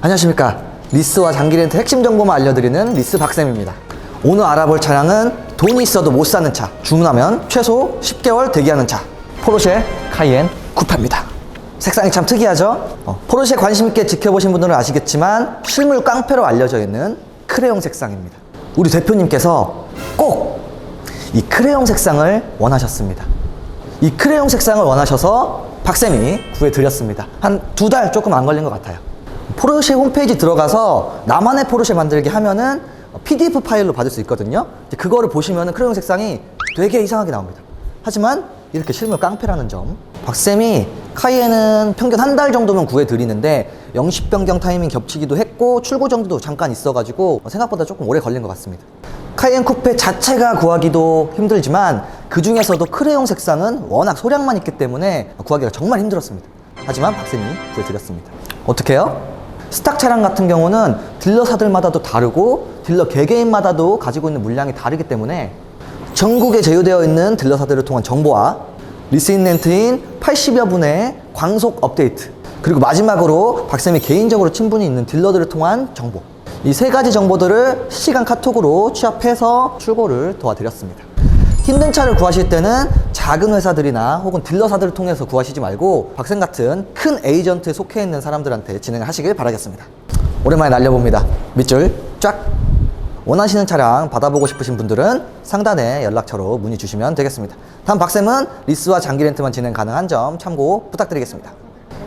안녕하십니까. 리스와 장기렌트 핵심 정보만 알려드리는 리스 박쌤입니다. 오늘 알아볼 차량은 돈이 있어도 못 사는 차. 주문하면 최소 10개월 대기하는 차. 포르쉐 카이엔 쿠페입니다. 색상이 참 특이하죠? 어, 포르쉐 관심 있게 지켜보신 분들은 아시겠지만 실물 깡패로 알려져 있는 크레용 색상입니다. 우리 대표님께서 꼭 이 크레용 색상을 원하셨습니다. 이 크레용 색상을 원하셔서 박쌤이 구해드렸습니다. 한 두 달 조금 안 걸린 것 같아요. 포르쉐 홈페이지 들어가서 나만의 포르쉐 만들기 하면은 PDF 파일로 받을 수 있거든요. 그거를 보시면은 크레용 색상이 되게 이상하게 나옵니다. 하지만 이렇게 실물 깡패라는 점. 박쌤이 카이엔은 평균 한 달 정도면 구해드리는데 영십 변경 타이밍 겹치기도 했고 출고 정도도 잠깐 있어가지고 생각보다 조금 오래 걸린 것 같습니다. 카이엔 쿠페 자체가 구하기도 힘들지만 그 중에서도 크레용 색상은 워낙 소량만 있기 때문에 구하기가 정말 힘들었습니다. 하지만 박쌤이 구해드렸습니다. 어떻게 해요? 스탁 차량 같은 경우는 딜러사들마다도 다르고 딜러 개개인마다도 가지고 있는 물량이 다르기 때문에 전국에 제휴되어 있는 딜러사들을 통한 정보와 리스인 렌트인 80여 분의 광속 업데이트 그리고 마지막으로 박쌤이 개인적으로 친분이 있는 딜러들을 통한 정보 이 세 가지 정보들을 실시간 카톡으로 취합해서 출고를 도와드렸습니다. 힘든 차를 구하실 때는 작은 회사들이나 혹은 딜러사들을 통해서 구하시지 말고 박쌤 같은 큰 에이전트에 속해 있는 사람들한테 진행을 하시길 바라겠습니다. 오랜만에 날려봅니다. 밑줄 쫙! 원하시는 차량 받아보고 싶으신 분들은 상단에 연락처로 문의 주시면 되겠습니다. 다음 박쌤은 리스와 장기 렌트만 진행 가능한 점 참고 부탁드리겠습니다.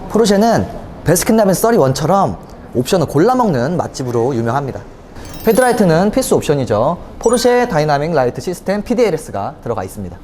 포르쉐는 베스킨라빈스 31처럼 옵션을 골라먹는 맛집으로 유명합니다. 헤드라이트는 필수 옵션이죠. 포르쉐 다이나믹 라이트 시스템 PDLS가 들어가 있습니다.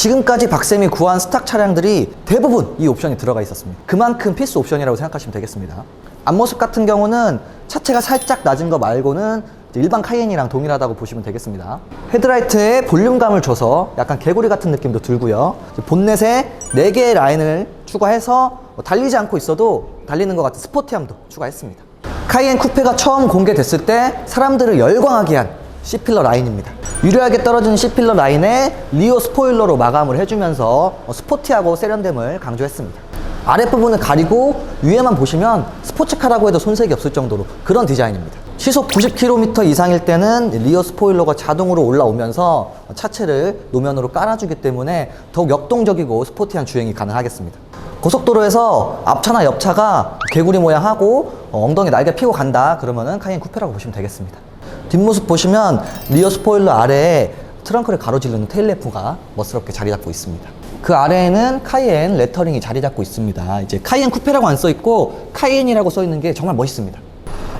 지금까지 박쌤이 구한 스탁 차량들이 대부분 이 옵션이 들어가 있었습니다. 그만큼 필수 옵션이라고 생각하시면 되겠습니다. 앞모습 같은 경우는 차체가 살짝 낮은 거 말고는 일반 카이엔이랑 동일하다고 보시면 되겠습니다. 헤드라이트에 볼륨감을 줘서 약간 개구리 같은 느낌도 들고요. 본넷에 4개의 라인을 추가해서 뭐 달리지 않고 있어도 달리는 것 같은 스포티함도 추가했습니다. 카이엔 쿠페가 처음 공개됐을 때 사람들을 열광하게 한 C필러 라인입니다. 유려하게 떨어지는 C필러 라인에 리오 스포일러로 마감을 해주면서 어, 스포티하고 세련됨을 강조했습니다. 아랫부분을 가리고 위에만 보시면 스포츠카라고 해도 손색이 없을 정도로 그런 디자인입니다. 시속 90km 이상일 때는 리어 스포일러가 자동으로 올라오면서 차체를 노면으로 깔아주기 때문에 더욱 역동적이고 스포티한 주행이 가능하겠습니다. 고속도로에서 앞차나 옆차가 개구리 모양하고 어, 엉덩이 날개 피고 간다 그러면은 카이엔 쿠페라고 보시면 되겠습니다. 뒷모습 보시면 리어 스포일러 아래에 트렁크를 가로지르는 테일램프가 멋스럽게 자리 잡고 있습니다. 그 아래에는 카이엔 레터링이 자리 잡고 있습니다. 이제 카이엔 쿠페라고 안 써 있고 카이엔이라고 써 있는 게 정말 멋있습니다.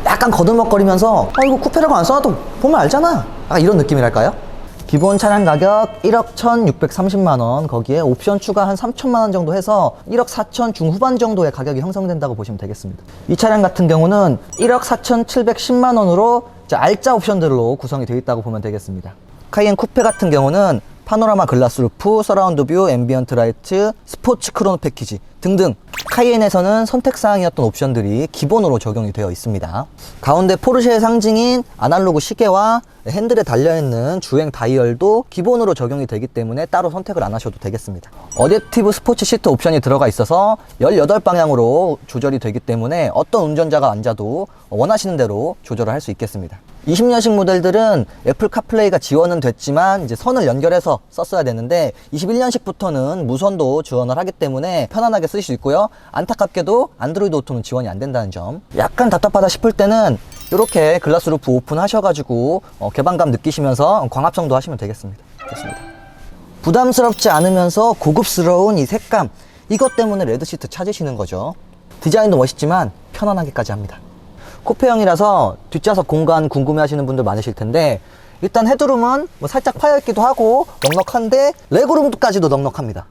약간 거들먹거리면서 아 이거 쿠페라고 안 써놔도 보면 알잖아. 약간 이런 느낌이랄까요? 기본 차량 가격 1억 1,630만 원 거기에 옵션 추가 한 3천만 원 정도 해서 1억 4천 중후반 정도의 가격이 형성된다고 보시면 되겠습니다. 이 차량 같은 경우는 1억 4,710만 원으로 알짜 옵션들로 구성이 되어 있다고 보면 되겠습니다. 카이엔 쿠페 같은 경우는 파노라마 글라스 루프, 서라운드 뷰, 앰비언트 라이트, 스포츠 크로노 패키지 등등 카이엔에서는 선택사항이었던 옵션들이 기본으로 적용이 되어 있습니다. 가운데 포르쉐의 상징인 아날로그 시계와 핸들에 달려있는 주행 다이얼도 기본으로 적용이 되기 때문에 따로 선택을 안 하셔도 되겠습니다. 어댑티브 스포츠 시트 옵션이 들어가 있어서 18방향으로 조절이 되기 때문에 어떤 운전자가 앉아도 원하시는 대로 조절을 할 수 있겠습니다. 20년식 모델들은 애플 카플레이가 지원은 됐지만 이제 선을 연결해서 썼어야 되는데 21년식부터는 무선도 지원을 하기 때문에 편안하게 쓰실 수 있고요. 안타깝게도 안드로이드 오토는 지원이 안 된다는 점. 약간 답답하다 싶을 때는 이렇게 글라스 루프 오픈 하셔가지고 어, 개방감 느끼시면서 광합성도 하시면 되겠습니다. 좋습니다. 부담스럽지 않으면서 고급스러운 이 색감 이것 때문에 레드 시트 찾으시는 거죠. 디자인도 멋있지만 편안하게까지 합니다. 코페형이라서 뒷좌석 공간 궁금해 하시는 분들 많으실 텐데 일단 헤드룸은 뭐 살짝 파여있기도 하고 넉넉한데 레그룸까지도 넉넉합니다.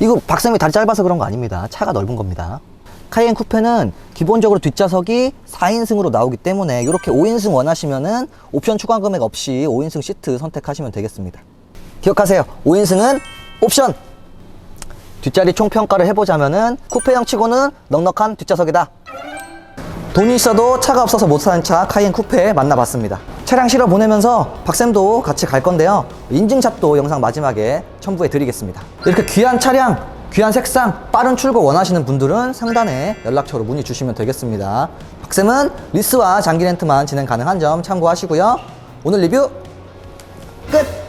이거 박쌤이 다리 짧아서 그런 거 아닙니다. 차가 넓은 겁니다. 카이엔 쿠페는 기본적으로 뒷좌석이 4인승으로 나오기 때문에 이렇게 5인승 원하시면은 옵션 추가 금액 없이 5인승 시트 선택하시면 되겠습니다. 기억하세요. 5인승은 옵션! 뒷자리 총평가를 해보자면은 쿠페형 치고는 넉넉한 뒷좌석이다 돈이 있어도 차가 없어서 못 사는 차 카이엔 쿠페 만나봤습니다. 차량 실어 보내면서 박쌤도 같이 갈 건데요. 인증샷도 영상 마지막에 첨부해 드리겠습니다. 이렇게 귀한 차량, 귀한 색상, 빠른 출고 원하시는 분들은 상단에 연락처로 문의 주시면 되겠습니다. 박쌤은 리스와 장기 렌트만 진행 가능한 점 참고하시고요. 오늘 리뷰 끝!